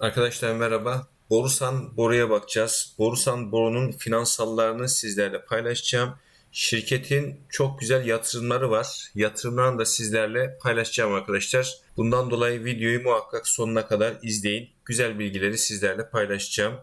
Arkadaşlar merhaba. Borusan Boru'ya bakacağız. Borusan Boru'nun finansallarını sizlerle paylaşacağım. Şirketin çok güzel yatırımları var. Yatırımlarını da sizlerle paylaşacağım arkadaşlar. Bundan dolayı videoyu muhakkak sonuna kadar izleyin. Güzel bilgileri sizlerle paylaşacağım.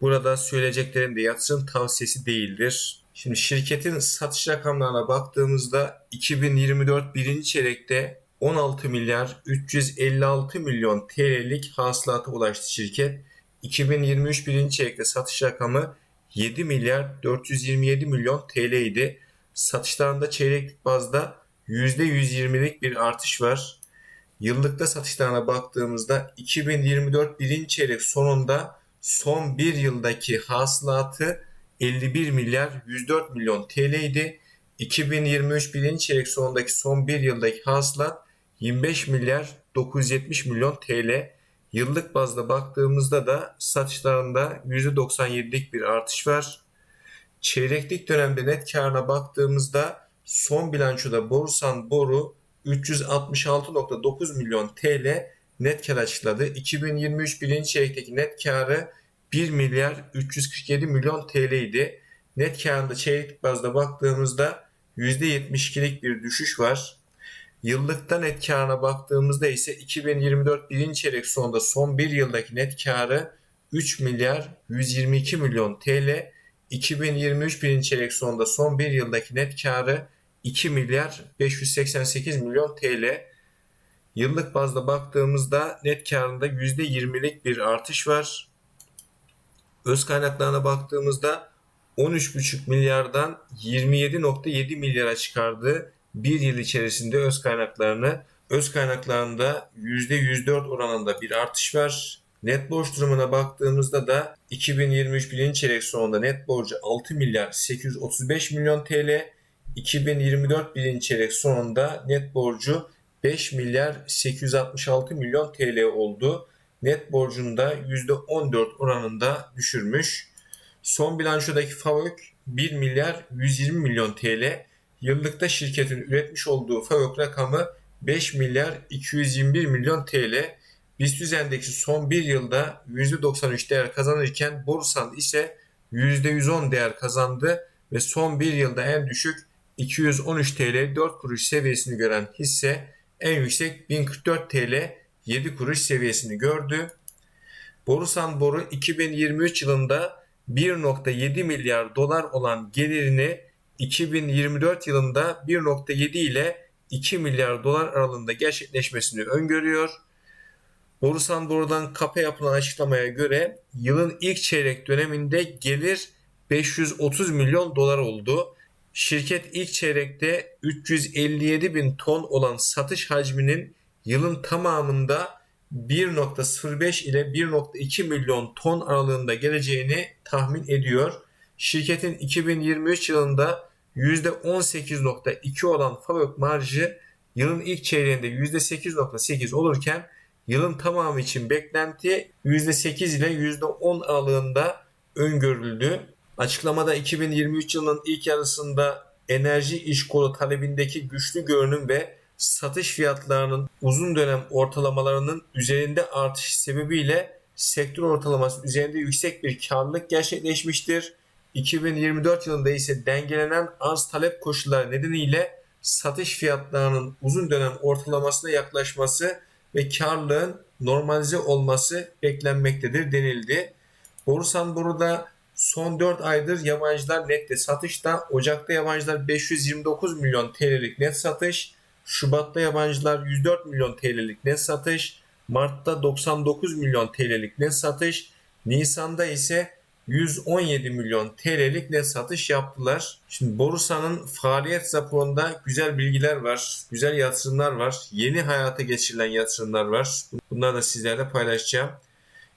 Burada söyleyeceklerim de yatırım tavsiyesi değildir. Şimdi şirketin satış rakamlarına baktığımızda 2024 birinci çeyrekte 16 milyar 356 milyon TL'lik hasılata ulaştı şirket. 2023 birinci çeyrekte satış rakamı 7 milyar 427 milyon TL idi. Satışlarında çeyreklik bazda %120'lik bir artış var. Yıllıkta satışlarına baktığımızda 2024 birinci çeyrek sonunda son bir yıldaki hasılatı 51 milyar 104 milyon TL idi. 2023 birinci çeyrek sonundaki son bir yıldaki hasılat 25 milyar 970 milyon TL. Yıllık bazda baktığımızda da satışlarında %97'lik bir artış var. Çeyreklik dönemde net karına baktığımızda son bilançoda Borusan Boru 366.9 milyon TL net kar açıkladı. 2023 birinci çeyrekteki net karı 1 milyar 347 milyon TL idi. Net karında çeyreklik bazda baktığımızda %72'lik bir düşüş var. Yıllıkta net karına baktığımızda ise 2024 birinci çeyrek sonunda son bir yıldaki net karı 3 milyar 122 milyon TL. 2023 birinci çeyrek sonunda son bir yıldaki net karı 2 milyar 588 milyon TL. Yıllık bazda baktığımızda net karında %20'lik bir artış var. Öz kaynaklarına baktığımızda 13,5 milyardan 27,7 milyara çıkardı bir yıl içerisinde öz kaynaklarını öz kaynaklarında %104 oranında bir artış var. Net borç durumuna baktığımızda da 2023 birinci çeyrek sonunda net borcu 6 milyar 835 milyon TL, 2024 birinci çeyrek sonunda net borcu 5 milyar 866 milyon TL oldu. Net borcunu da %14 oranında düşürmüş. Son bilançodaki FAVÖK 1 milyar 120 milyon TL. Yıllıkta şirketin üretmiş olduğu FAVÖK rakamı 5 milyar 221 milyon TL. BIST endeksi son bir yılda %93 değer kazanırken Borsan ise %110 değer kazandı ve son bir yılda en düşük 213 TL 4 kuruş seviyesini gören hisse en yüksek 1044 TL 7 kuruş seviyesini gördü. Borusan Boru 2023 yılında 1.7 milyar dolar olan gelirini 2024 yılında 1.7 ile 2 milyar dolar aralığında gerçekleşmesini öngörüyor. Borusan Boru'dan KAP'a yapılan açıklamaya göre yılın ilk çeyrek döneminde gelir 530 milyon dolar oldu. Şirket ilk çeyrekte 357 bin ton olan satış hacminin yılın tamamında 1.05 ile 1.2 milyon ton aralığında geleceğini tahmin ediyor. Şirketin 2023 yılında %18.2 olan FAVÖK marjı yılın ilk çeyreğinde %8.8 olurken yılın tamamı için beklenti %8 ile %10 aralığında öngörüldü. Açıklamada 2023 yılının ilk yarısında enerji iş kolu talebindeki güçlü görünüm ve satış fiyatlarının uzun dönem ortalamalarının üzerinde artış sebebiyle sektör ortalaması üzerinde yüksek bir karlılık gerçekleşmiştir. 2024 yılında ise dengelenen arz talep koşulları nedeniyle satış fiyatlarının uzun dönem ortalamasına yaklaşması ve karlılığın normalize olması beklenmektedir denildi. Borusan burada son 4 aydır yabancılar nette satışta. Ocak'ta yabancılar 529 milyon TL'lik net satış, Şubat'ta yabancılar 104 milyon TL'lik net satış, Mart'ta 99 milyon TL'lik net satış, Nisan'da ise 117 milyon TL'lik net satış yaptılar. Şimdi Borusan'ın faaliyet raporunda güzel bilgiler var, güzel yatırımlar var, yeni hayata geçirilen yatırımlar var. Bunları da sizlerle paylaşacağım.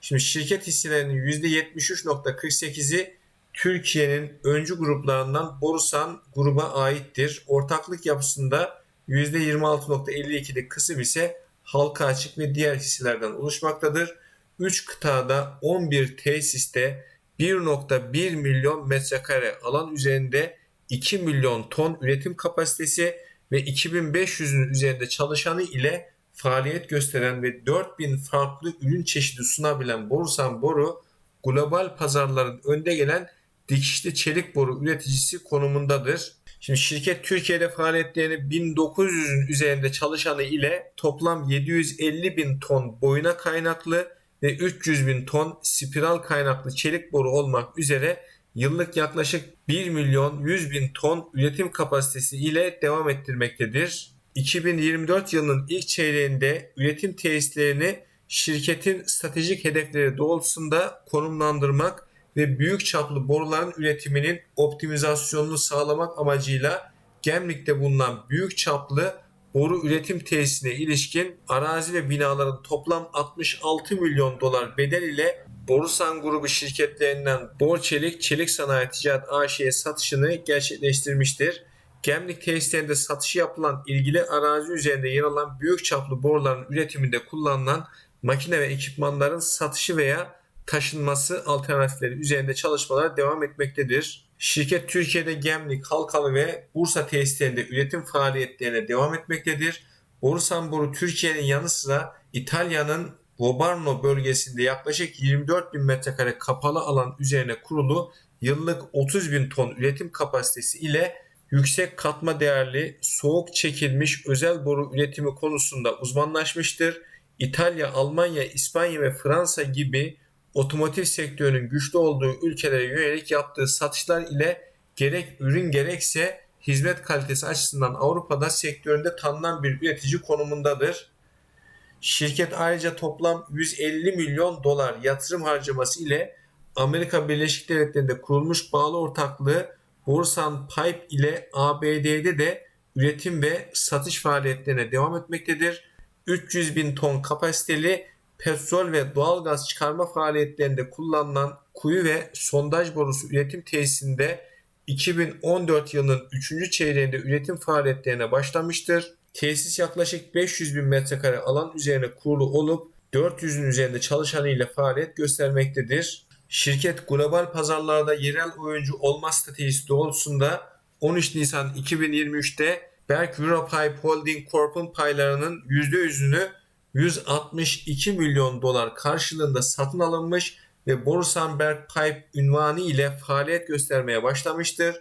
Şimdi şirket hisselerinin %73.48'i Türkiye'nin öncü gruplarından Borusan gruba aittir. Ortaklık yapısında %26.52'lik kısım ise halka açık ve diğer hisselerden oluşmaktadır. 3 kıtada 11 tesiste 1.1 milyon metrekare alan üzerinde 2 milyon ton üretim kapasitesi ve 2500'ün üzerinde çalışanı ile faaliyet gösteren ve 4000 farklı ürün çeşidi sunabilen Borusan Boru, global pazarların önde gelen dikişli çelik boru üreticisi konumundadır. Şimdi şirket Türkiye'de faaliyetlerini 1900'ün üzerinde çalışanı ile toplam 750 bin ton boyuna kaynaklı ve 300 bin ton spiral kaynaklı çelik boru olmak üzere yıllık yaklaşık 1 milyon 100 bin ton üretim kapasitesi ile devam ettirmektedir. 2024 yılının ilk çeyreğinde üretim tesislerini şirketin stratejik hedefleri doğrultusunda konumlandırmak ve büyük çaplı boruların üretiminin optimizasyonunu sağlamak amacıyla Gemlik'te bulunan büyük çaplı boru üretim tesisine ilişkin arazi ve binaların toplam 66 milyon dolar bedel ile Borusan grubu şirketlerinden Borçelik Çelik Sanayi Ticaret AŞ'ye satışını gerçekleştirmiştir. Gemlik tesislerinde satışı yapılan ilgili arazi üzerinde yer alan büyük çaplı boruların üretiminde kullanılan makine ve ekipmanların satışı veya taşınması alternatifleri üzerinde çalışmalar devam etmektedir. Şirket Türkiye'de Gemlik, Halkalı ve Bursa tesislerinde üretim faaliyetlerine devam etmektedir. Borusan Boru Türkiye'nin yanı sıra İtalya'nın Vobarno bölgesinde yaklaşık 24 bin metrekare kapalı alan üzerine kurulu yıllık 30 bin ton üretim kapasitesi ile yüksek katma değerli soğuk çekilmiş özel boru üretimi konusunda uzmanlaşmıştır. İtalya, Almanya, İspanya ve Fransa gibi otomotiv sektörünün güçlü olduğu ülkelere yönelik yaptığı satışlar ile gerek ürün gerekse hizmet kalitesi açısından Avrupa'da sektöründe tanınan bir üretici konumundadır. Şirket ayrıca toplam 150 milyon dolar yatırım harcaması ile Amerika Birleşik Devletleri'nde kurulmuş bağlı ortaklığı Borsan Pipe ile ABD'de de üretim ve satış faaliyetlerine devam etmektedir. 300 bin ton kapasiteli petrol ve doğalgaz çıkarma faaliyetlerinde kullanılan kuyu ve sondaj borusu üretim tesisinde 2014 yılının 3. çeyreğinde üretim faaliyetlerine başlamıştır. Tesis yaklaşık 500 bin metrekare alan üzerine kurulu olup 400'ün üzerinde çalışanıyla faaliyet göstermektedir. Şirket global pazarlarda yerel oyuncu olma stratejisi doğrultusunda 13 Nisan 2023'te Berk Europipe Holding Corp'un paylarının %100'ünü 162 milyon dolar karşılığında satın alınmış ve Borusan Berk Pipe ünvanı ile faaliyet göstermeye başlamıştır.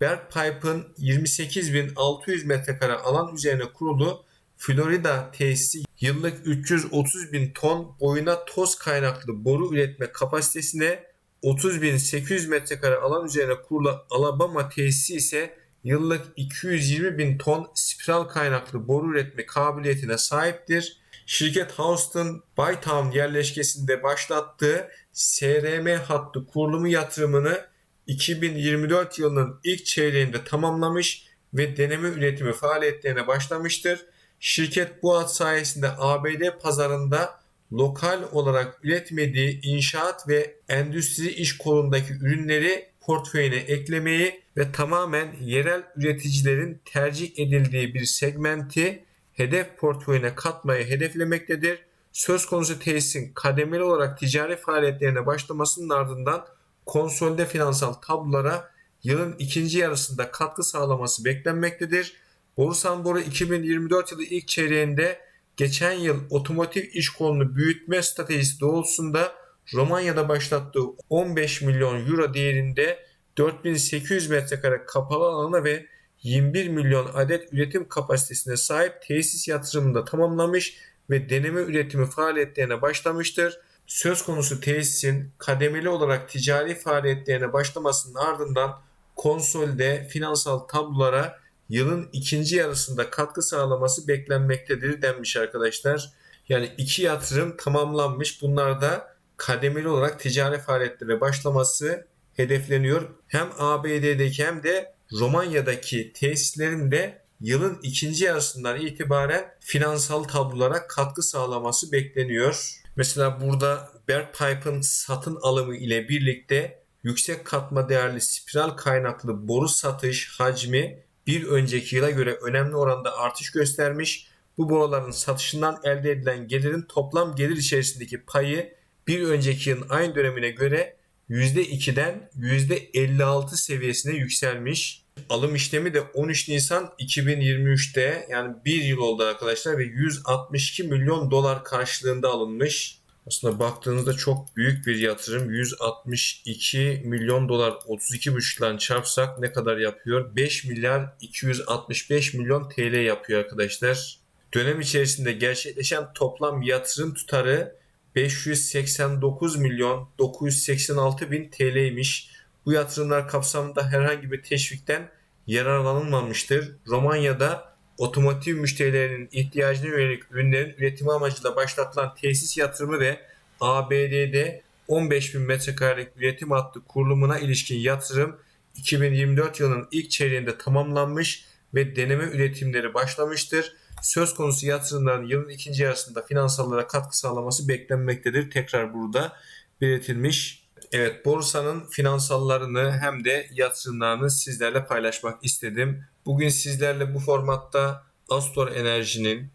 Berk Pipe'ın 28.600 metrekare alan üzerine kurulu Florida tesisi yıllık 330 bin ton boyuna toz kaynaklı boru üretme kapasitesine 30.800 metrekare alan üzerine kurulu Alabama tesisi ise yıllık 220 bin ton spiral kaynaklı boru üretme kabiliyetine sahiptir. Şirket Houston Baytown yerleşkesinde başlattığı SRM hattı kurulumu yatırımını 2024 yılının ilk çeyreğinde tamamlamış ve deneme üretimi faaliyetlerine başlamıştır. Şirket bu hat sayesinde ABD pazarında lokal olarak üretmediği inşaat ve endüstri iş kolundaki ürünleri portföyüne eklemeyi ve tamamen yerel üreticilerin tercih edildiği bir segmenti hedef portföyüne katmayı hedeflemektedir. Söz konusu tesisin kademeli olarak ticari faaliyetlerine başlamasının ardından konsolide finansal tablolara yılın ikinci yarısında katkı sağlaması beklenmektedir. Borusan Boru 2024 yılı ilk çeyreğinde geçen yıl otomotiv iş kolunu büyütme stratejisi doğrultusunda Romanya'da başlattığı 15 milyon euro değerinde 4800 metrekare kapalı alana ve 21 milyon adet üretim kapasitesine sahip tesis yatırımında tamamlamış ve deneme üretimi faaliyetlerine başlamıştır. Söz konusu tesisin kademeli olarak ticari faaliyetlerine başlamasının ardından konsolde finansal tablolara yılın ikinci yarısında katkı sağlaması beklenmektedir denmiş arkadaşlar. Yani iki yatırım tamamlanmış. Bunlar da kademeli olarak ticari faaliyetlere başlaması hedefleniyor. Hem ABD'deki hem de Romanya'daki tesislerin de yılın ikinci yarısından itibaren finansal tablolara katkı sağlaması bekleniyor. Mesela burada Bergpipe'ın satın alımı ile birlikte yüksek katma değerli spiral kaynaklı boru satış hacmi bir önceki yıla göre önemli oranda artış göstermiş. Bu boruların satışından elde edilen gelirin toplam gelir içerisindeki payı bir önceki yılın aynı dönemine göre %2'den %56 seviyesine yükselmiş. Alım işlemi de 13 Nisan 2023'te yani bir yıl oldu arkadaşlar ve 162 milyon dolar karşılığında alınmış. Aslında baktığınızda çok büyük bir yatırım. 162 milyon dolar 32,5'lan çarpsak ne kadar yapıyor? 5 milyar 265 milyon TL yapıyor arkadaşlar. Dönem içerisinde gerçekleşen toplam yatırım tutarı 589 milyon 986 bin TL'ymiş. Bu yatırımlar kapsamında herhangi bir teşvikten yararlanılmamıştır. Romanya'da otomotiv müşterilerinin ihtiyacına yönelik ürünlerin üretimi amacıyla başlatılan tesis yatırımı ve ABD'de 15 bin metrekarelik üretim hattı kurulumuna ilişkin yatırım 2024 yılının ilk çeyreğinde tamamlanmış ve deneme üretimleri başlamıştır. Söz konusu yatırımların yılın ikinci yarısında finansallara katkı sağlaması beklenmektedir. Tekrar burada belirtilmiş. Evet borsanın finansallarını hem de yatırımlarını sizlerle paylaşmak istedim. Bugün sizlerle bu formatta Astor Enerji'nin,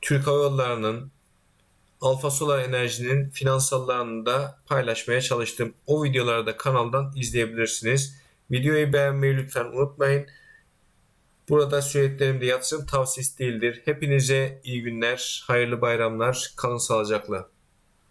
Türk Hava Yolları'nın, Alfa Solar Enerji'nin finansallarını da paylaşmaya çalıştım. O videoları da kanaldan izleyebilirsiniz. Videoyu beğenmeyi lütfen unutmayın. Burada söylediklerim de yatırım tavsiyesi değildir. Hepinize iyi günler, hayırlı bayramlar, kalın sağlıcakla.